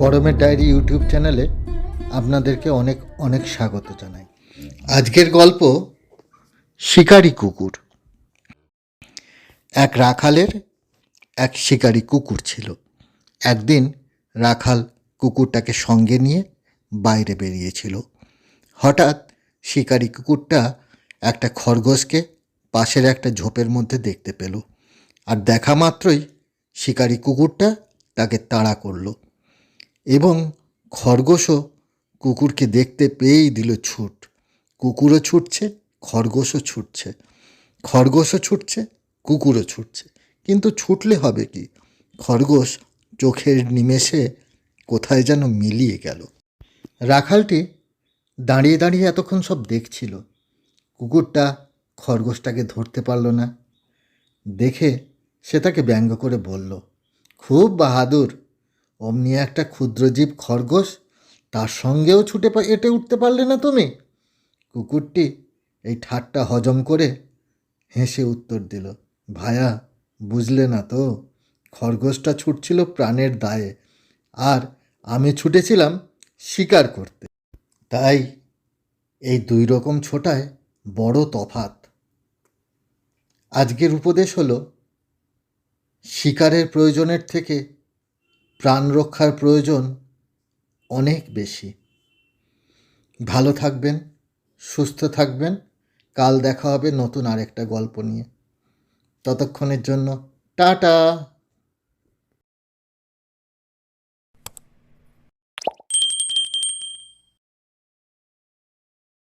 পরমের diary YouTube চ্যানেলে আপনাদেরকে অনেক অনেক স্বাগত জানাই। আজকের গল্প, শিকারি কুকুর। এক রাখালের এক শিকারি কুকুর ছিল। একদিন রাখাল কুকুরটাকে সঙ্গে নিয়ে বাইরে বেরিয়েছিল। হঠাৎ শিকারি কুকুরটা একটা খরগোশকে পাশের একটা ঝোপের মধ্যে দেখতে পেল। আর দেখা মাত্রই শিকারি কুকুরটা তাকে তাড়া করল। এবং খরগোশও কুকুরকে দেখতে পেয়েই দিল ছুট। কুকুরও ছুটছে, খরগোশও ছুটছে। খরগোশও ছুটছে, কুকুরও ছুটছে। কিন্তু ছুটলে হবে কি? খরগোশ চোখের নিমেষে কোথায় যেন মিলিয়ে গেল। রাখালটি দাঁড়িয়ে দাঁড়িয়ে এতক্ষণ সব দেখছিল। কুকুরটা খরগোশটাকে ধরতে পারল না। দেখে সে তাকে ব্যঙ্গ করে বলল, খুব বাহাদুর অমনি একটা ক্ষুদ্রজীব খরগোশ, তার সঙ্গেও ছুটে এটে উঠতে পারলে না তুমি? কুকুরটি এই ঠাট্টা হজম করে হেসে উত্তর দিল, ভায়া, বুঝলে না তো, খরগোশটা ছুটছিল প্রাণের দায়ে, আর আমি ছুটেছিলাম শিকার করতে। তাই এই দুই রকম ছোটায় বড় তফাত। আজকের উপদেশ হলো, শিকারের প্রয়োজনের থেকে প্রাণ রক্ষার প্রয়োজন অনেক বেশি। ভালো থাকবেন, সুস্থ থাকবেন। কাল দেখা হবে নতুন আরেকটা গল্প নিয়ে। ততক্ষণের জন্য টাটা!